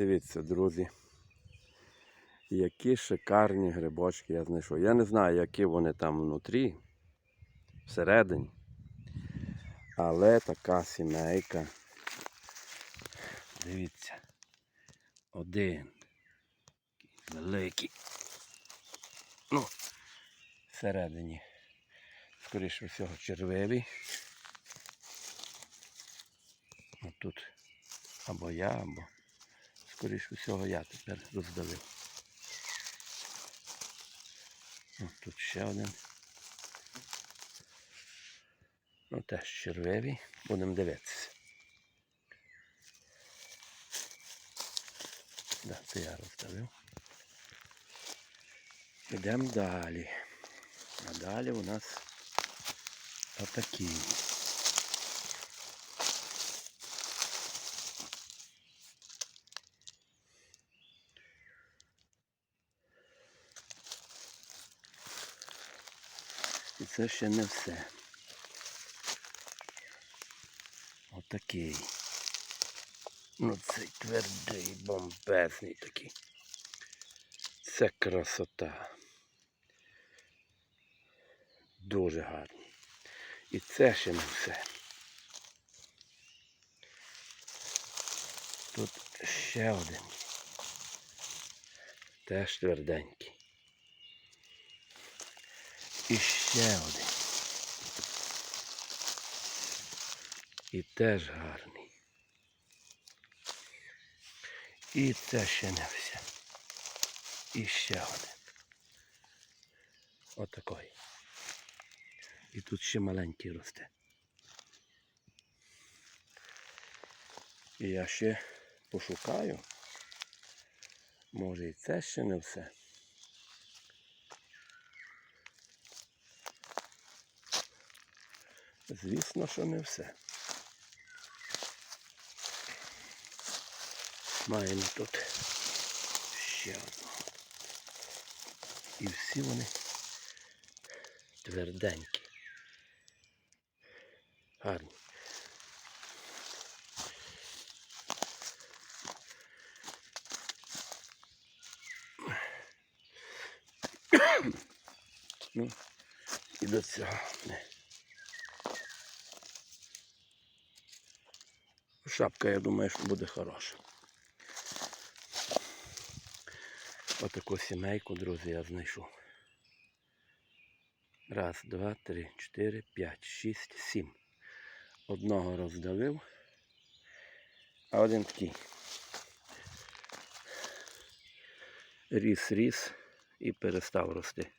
Дивіться, друзі. Які шикарні грибочки я знайшов. Я не знаю, які вони там внутрі, всередині. Але така сімейка. Дивіться. Один. Великий. Ну, всередині. Скоріше всього червивий. От тут або я, або скоріше всього я тепер роздалив. От тут ще один. Ну теж червивий. Будемо дивитися. Да, це я роздавив. Йдемо далі. А далі у нас отакі. І це ще не все. Отакий. Ну цей твердий, бомбезний такий. Це красота. Дуже гарний. І це ще не все. Тут ще один. Теж тверденький. І ще один. І теж гарний. І це ще не все. І ще один. Отакий. І тут ще маленький росте. І я ще пошукаю. Може і це ще не все. Звісно, що не все. Маємо тут ще одного. І всі вони тверденькі. Гарні. Ну, і до цього. Шапка, я думаю, що буде хороша. Отаку сімейку, друзі, я знайшов. Раз, два, три, чотири, п'ять, шість, сім. Одного роздавив, а один такий. Ріс, ріс і перестав рости.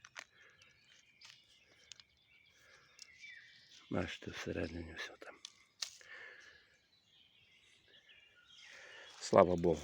Бачите, всередині все там. Слава Богу.